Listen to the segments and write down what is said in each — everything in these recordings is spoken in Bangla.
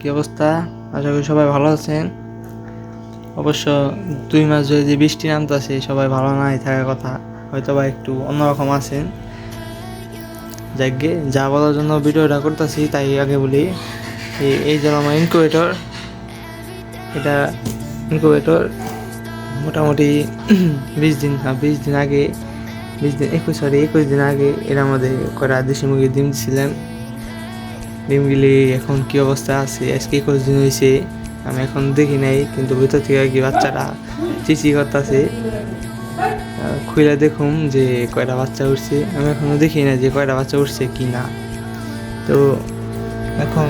কি অবস্থা? আশা করি সবাই ভালো আছেন। অবশ্য দুই মাস ধরে যে বৃষ্টি নামতেছে, সবাই ভালো নাই থাকার কথা। হয়তো বা একটু অন্যরকম আছেন। যাকে যা বলার জন্য ভিডিওটা করতেছি, তাই আগে বলি। এই- এই যে আমার ইনকুবেটর এটা ইনকুবেটর মোটামুটি বিশ দিন বিশ দিন আগে, বিশ দিন, একুশ সরি একুশ দিন আগে এর মধ্যে করা দেশি মুরগির ডিম ছিলেন ডিমগুলি এখন কি অবস্থা আছে? আজকে একুশ দিন হয়েছে আমি এখন দেখি নাই, কিন্তু ভিতর থেকে কি বাচ্চাটা চিচি করতেছে। খুলে দেখুম যে কয়টা বাচ্চা উঠছে। আমি এখনও দেখি না যে কয়টা বাচ্চা উঠছে কি না। তো এখন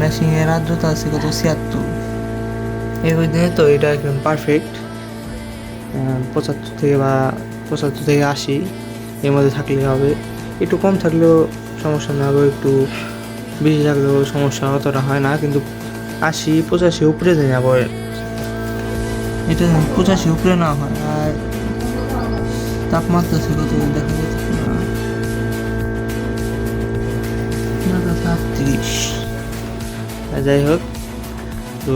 মেশিনের আর্দ্রতা আছে কত ছিয়াত্তর। একুশ দিনে তো এটা একদম পারফেক্ট পঁচাত্তর থেকে বা পঁচাত্তর থেকে আশি এর মধ্যে থাকলে হবে। একটু কম থাকলেও সমস্যা না হবে একটু বেশি থাকলেও সমস্যা অতটা হয় না কিন্তু আশি পঁচাশি উপরে যায় আবার। এটা পঁচাশি উপরে না হয় আর তাপমাত্রা ছিল তো দেখা যাচ্ছে না। সাতত্রিশ। যাই হোক তো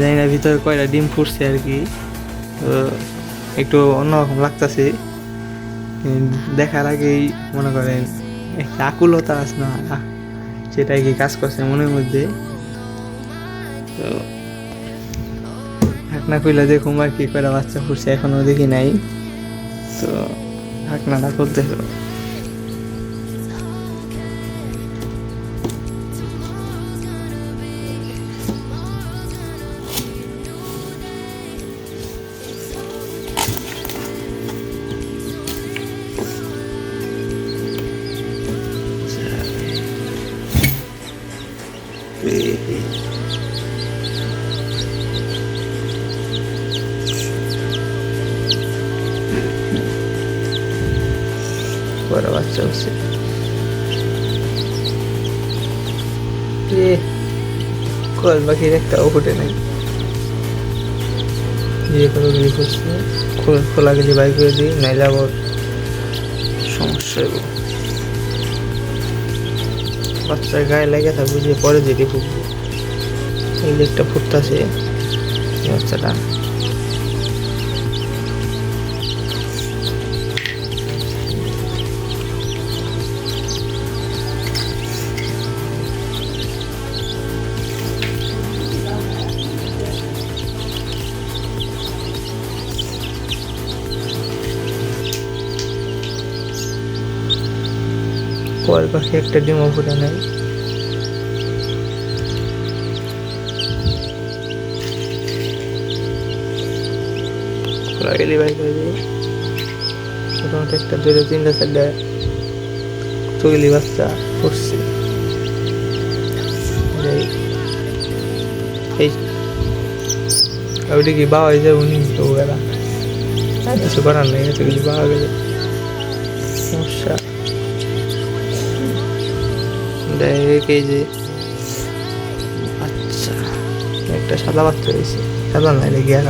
জানি না ভিতরে কয়টা ডিম ফুটছে আর কি তো একটু অন্যরকম লাগতেছে। দেখার আগেই মনে করেন একটা আকুলতা না সেটাই কি কাজ করছে মনের মধ্যে? তো ঢাকনা খুলে দেখুন আর কি করে বাচ্চা ফুটছে এখনও দেখি নাই। তো ঢাকনাটা খুলতে হলো করে বাচ্চা হচ্ছে। কল পাখির একটা ফুটে নাই। ইয়ে করে গুলি করছে খোল- খোলা গেলে বাইক করে দিই নাইলে আবার সমস্যা বাচ্চার গায়ে লেগে থাকবে যে পরে যেটি ফুটবে এই যে একটা ফুটতেছে বাচ্চাটা। কয়েল পাখি একটা ডিমও ফুটে নাই। খোলা গেলে বাই করে দিই মোটামুটি একটা দুটো তিনটা চারটা কতগুলি বাচ্চা ফুটছে। এই- এই। ওইটা কি বাবা হয়ে যাবে উনি তো এরা কিছু করার নেই এতগুলি বাবা গেলে এই যে আচ্ছা একটা সাদা বাচ্চা রয়েছে সাদা নাই রে গিয়া